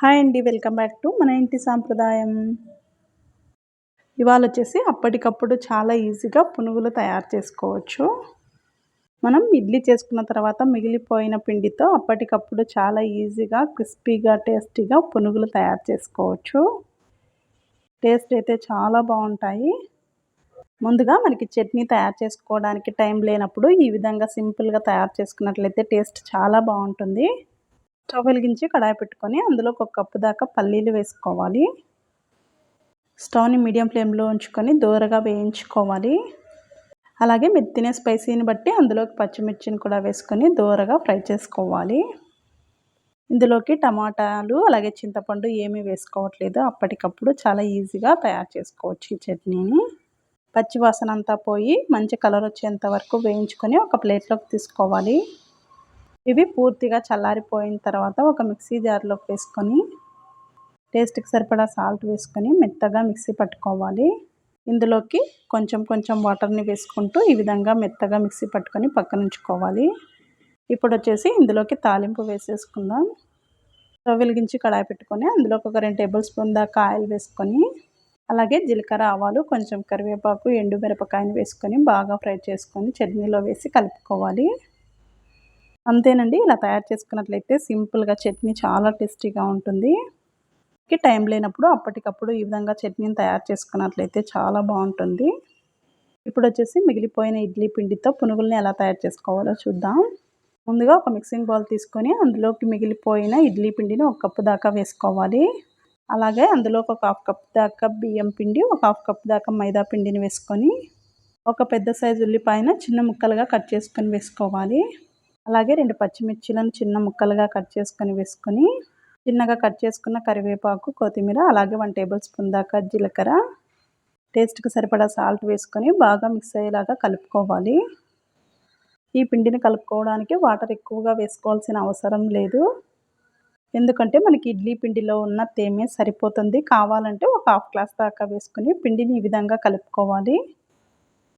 Hi అండి welcome back to మన ఇంటి సాంప్రదాయం. ఇవాళ వచ్చేసి అప్పటికప్పుడు చాలా ఈజీగా పునుగులు తయారు చేసుకోవచ్చు. మనం ఇడ్లీ చేసుకున్న తర్వాత మిగిలిపోయిన పిండితో అప్పటికప్పుడు చాలా ఈజీగా క్రిస్పీగా టేస్టీగా పునుగులు తయారు చేసుకోవచ్చు. టేస్ట్ అయితే చాలా బాగుంటాయి. ముందుగా మనకి చట్నీ తయారు చేసుకోవడానికి టైం లేనప్పుడు ఈ విధంగా సింపుల్గా తయారు చేసుకున్నట్లయితే టేస్ట్ చాలా బాగుంటుంది. స్టవ్ వెలిగించి కడాయి పెట్టుకొని అందులో ఒక కప్పు దాకా పల్లీలు వేసుకోవాలి. స్టవ్ని మీడియం ఫ్లేమ్లో ఉంచుకొని దూరగా వేయించుకోవాలి. అలాగే మీరు తినే స్పైసీని బట్టి అందులోకి పచ్చిమిర్చిని కూడా వేసుకొని దూరగా ఫ్రై చేసుకోవాలి. ఇందులోకి టమాటాలు అలాగే చింతపండు ఏమీ వేసుకోవట్లేదు. అప్పటికప్పుడు చాలా ఈజీగా తయారు చేసుకోవచ్చు ఈ చట్నీని. పచ్చివాసన అంతా పోయి మంచి కలర్ వచ్చేంత వరకు వేయించుకొని ఒక ప్లేట్లోకి తీసుకోవాలి. ఇవి పూర్తిగా చల్లారిపోయిన తర్వాత ఒక మిక్సీ జార్లోకి వేసుకొని టేస్ట్కి సరిపడా సాల్ట్ వేసుకొని మెత్తగా మిక్సీ పట్టుకోవాలి. ఇందులోకి కొంచెం కొంచెం వాటర్ని వేసుకుంటూ ఈ విధంగా మెత్తగా మిక్సీ పట్టుకొని పక్కన ఉంచుకోవాలి ఇప్పుడు వచ్చేసి ఇందులోకి తాలింపు వేసేసుకుందాం. స్టవ్ వెలిగించి కడాయి పెట్టుకొని అందులోకి ఒక రెండు టేబుల్ స్పూన్ దాకా ఆయిల్ వేసుకొని అలాగే జీలకర్ర ఆవాలు కొంచెం కరివేపాకు ఎండు మిరపకాయని వేసుకొని బాగా ఫ్రై చేసుకొని చట్నీలో వేసి కలుపుకోవాలి. అంతేనండి. ఇలా తయారు చేసుకున్నట్లయితే సింపుల్గా చట్నీ చాలా టేస్టీగా ఉంటుంది. టైం లేనప్పుడు అప్పటికప్పుడు ఈ విధంగా చట్నీని తయారు చేసుకున్నట్లయితే చాలా బాగుంటుంది. ఇప్పుడు వచ్చేసి మిగిలిపోయిన ఇడ్లీ పిండితో పునుగుల్ని ఎలా తయారు చేసుకోవాలో చూద్దాం. ముందుగా ఒక మిక్సింగ్ బౌల్ తీసుకొని అందులోకి మిగిలిపోయిన ఇడ్లీ పిండిని ఒక కప్పు దాకా వేసుకోవాలి. అలాగే అందులోకి ఒక హాఫ్ కప్ దాకా బియ్యం పిండి ఒక హాఫ్ కప్ దాకా మైదా పిండిని వేసుకొని ఒక పెద్ద సైజు ఉల్లిపాయన చిన్న ముక్కలుగా కట్ చేసుకొని వేసుకోవాలి. అలాగే రెండు పచ్చిమిర్చిలను చిన్న ముక్కలుగా కట్ చేసుకొని వేసుకొని చిన్నగా కట్ చేసుకున్న కరివేపాకు కొత్తిమీర అలాగే వన్ టేబుల్ స్పూన్ దాకా జీలకర్ర. టేస్ట్కి సరిపడా సాల్ట్ వేసుకొని బాగా మిక్స్ అయ్యేలాగా కలుపుకోవాలి. ఈ పిండిని కలుపుకోవడానికి వాటర్ ఎక్కువగా వేసుకోవాల్సిన అవసరం లేదు. ఎందుకంటే మనకి ఇడ్లీ పిండిలో ఉన్న తేమే సరిపోతుంది. కావాలంటే ఒక హాఫ్ గ్లాస్ దాకా వేసుకుని పిండిని ఈ విధంగా కలుపుకోవాలి.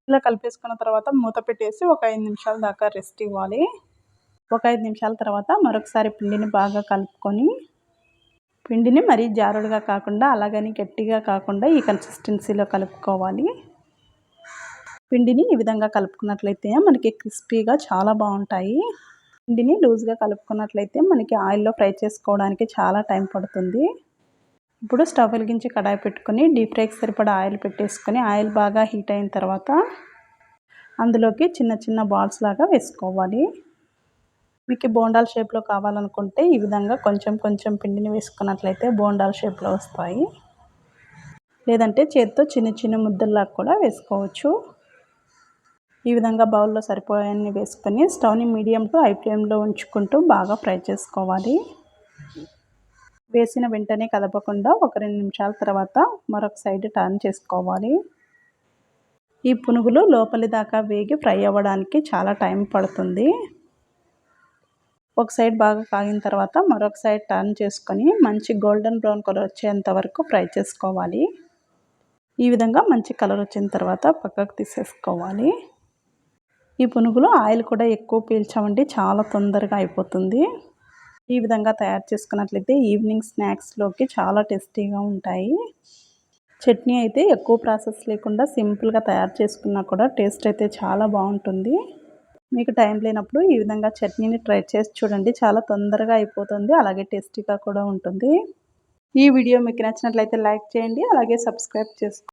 ఇలా కలిపేసుకున్న తర్వాత మూత పెట్టేసి ఒక ఐదు నిమిషాల దాకా రెస్ట్ ఇవ్వాలి. ఒక ఐదు నిమిషాల తర్వాత మరొకసారి పిండిని బాగా కలుపుకొని పిండిని మరీ జారుడుగా కాకుండా అలాగని గట్టిగా కాకుండా ఈ కన్సిస్టెన్సీలో కలుపుకోవాలి. పిండిని ఈ విధంగా కలుపుకున్నట్లయితే మనకి క్రిస్పీగా చాలా బాగుంటాయి. పిండిని లూజ్గా కలుపుకున్నట్లయితే మనకి ఆయిల్లో ఫ్రై చేసుకోవడానికి చాలా టైం పడుతుంది. ఇప్పుడు స్టవ్ వెలిగించి కడాయి పెట్టుకొని డీప్ ఫ్రైకి సరిపడా ఆయిల్ పెట్టేసుకొని ఆయిల్ బాగా హీట్ అయిన తర్వాత అందులోకి చిన్న చిన్న బాల్స్ లాగా వేసుకోవాలి. మీకు బోండాల షేప్లో కావాలనుకుంటే ఈ విధంగా కొంచెం కొంచెం పిండిని వేసుకున్నట్లయితే బోండాల షేప్లో వస్తాయి. లేదంటే చేతితో చిన్న చిన్న ముద్దల్లాగా కూడా వేసుకోవచ్చు. ఈ విధంగా బౌల్లో సరిపోయాన్ని వేసుకొని స్టవ్ని మీడియం టు హై ఫ్లేమ్లో ఉంచుకుంటూ బాగా ఫ్రై చేసుకోవాలి. వేసిన వెంటనే కదపకుండా ఒక రెండు నిమిషాల తర్వాత మరొక సైడ్ టర్న్ చేసుకోవాలి. ఈ పునుగులు లోపలి దాకా వేగి ఫ్రై అవ్వడానికి చాలా టైం పడుతుంది. ఒక సైడ్ బాగా కాగిన తర్వాత మరొక సైడ్ టర్న్ చేసుకొని మంచి గోల్డెన్ బ్రౌన్ కలర్ వచ్చేంత వరకు ఫ్రై చేసుకోవాలి. ఈ విధంగా మంచి కలర్ వచ్చిన తర్వాత పక్కకు తీసేసుకోవాలి. ఈ పునుగులు ఆయిల్ కూడా ఎక్కువ పీల్చామండి చాలా తొందరగా అయిపోతుంది. ఈ విధంగా తయారు చేసుకున్నట్లయితే ఈవినింగ్ స్నాక్స్లోకి చాలా టేస్టీగా ఉంటాయి. చట్నీ అయితే ఎక్కువ ప్రాసెస్ లేకుండా సింపుల్గా తయారు చేసుకున్నా కూడా టేస్ట్ అయితే చాలా బాగుంటుంది. మీకు టైం లేనప్పుడు ఈ విధంగా చట్నీని ట్రై చేసి చూడండి. చాలా తొందరగా అయిపోతుంది. అలాగే టేస్టీగా కూడా ఉంటుంది. ఈ వీడియో మీకు నచ్చినట్లయితే లైక్ చేయండి. అలాగే సబ్స్క్రైబ్ చేసుకోండి